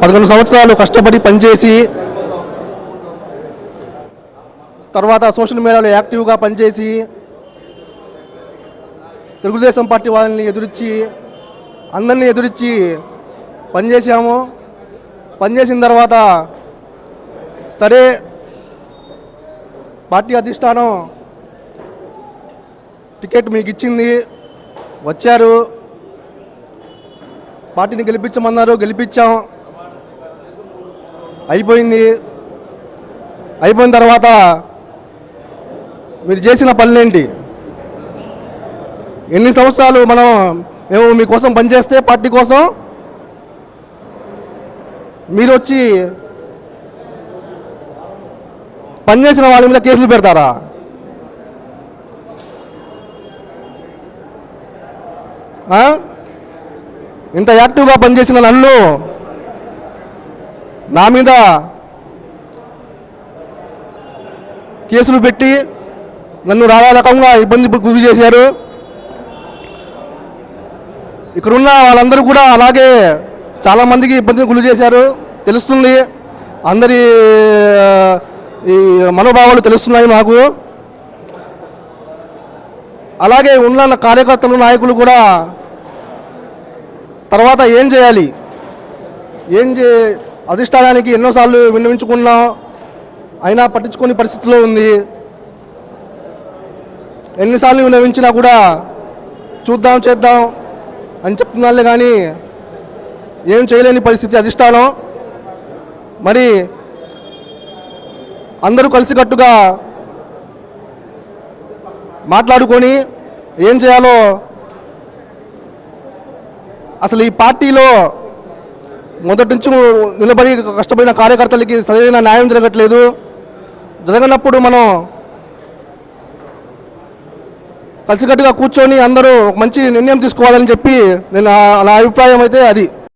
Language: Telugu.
పదకొండు సంవత్సరాలు కష్టపడి పనిచేసి తర్వాత సోషల్ మీడియాలో యాక్టివ్గా పనిచేసి తెలుగుదేశం పార్టీ వాళ్ళని ఎదురించి అందరినీ ఎదురించి పనిచేసాము పనిచేసిన తర్వాత సరే పార్టీ అధిష్టానం టికెట్ మీకు ఇచ్చింది వచ్చారు. పార్టీని గెలిపించమన్నారు గెలిపించాం. అయిపోయింది. అయిపోయిన తర్వాత మీరు చేసిన పనులేంటి? ఎన్ని సంవత్సరాలు మనం మేము మీకోసం పనిచేస్తే పార్టీ కోసం మీరు వచ్చి పనిచేసిన వాళ్ళ మీద కేసులు పెడతారా? ఇంత యాక్టివ్గా పనిచేసిన నన్ను నా మీద కేసులు పెట్టి నన్ను రాలా రకంగా ఇబ్బంది గురి చేశారు. ఇక్కడున్న వాళ్ళందరూ కూడా అలాగే చాలామందికి ఇబ్బంది గురి చేశారు. తెలుస్తుంది. అందరి ఈ మనోభావాలు తెలుస్తున్నాయి నాకు అలాగే ఉన్న కార్యకర్తలు నాయకులు కూడా తర్వాత ఏం చేయాలి? ఏం చే అధిష్టానానికి ఎన్నోసార్లు విన్నవించుకున్నాం అయినా పట్టించుకునే పరిస్థితిలో ఉంది. ఎన్నిసార్లు విన్నవించినా కూడా చూద్దాం చేద్దాం అని చెప్తున్నాళ్ళే కానీ ఏం చేయలేని పరిస్థితి అధిష్టానం. మరి అందరూ కలిసికట్టుగా మాట్లాడుకొని ఏం చేయాలో అసలు ఈ పార్టీలో మొదటి నుంచి నిలబడి కష్టపడిన కార్యకర్తలకి సరైన న్యాయం జరగట్లేదు. జరగనప్పుడు మనం కలిసికట్టుగా కూర్చొని అందరూ మంచి నిర్ణయం తీసుకోవాలని చెప్పి నేను నా అభిప్రాయం అయితే అది.